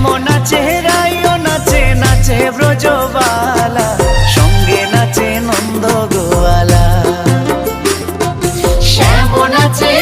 শ্যামো নাচে রাইও নাচে নাচে ব্রজবালা সঙ্গে নাচে নন্দ গোয়ালা। শ্যামো নাচে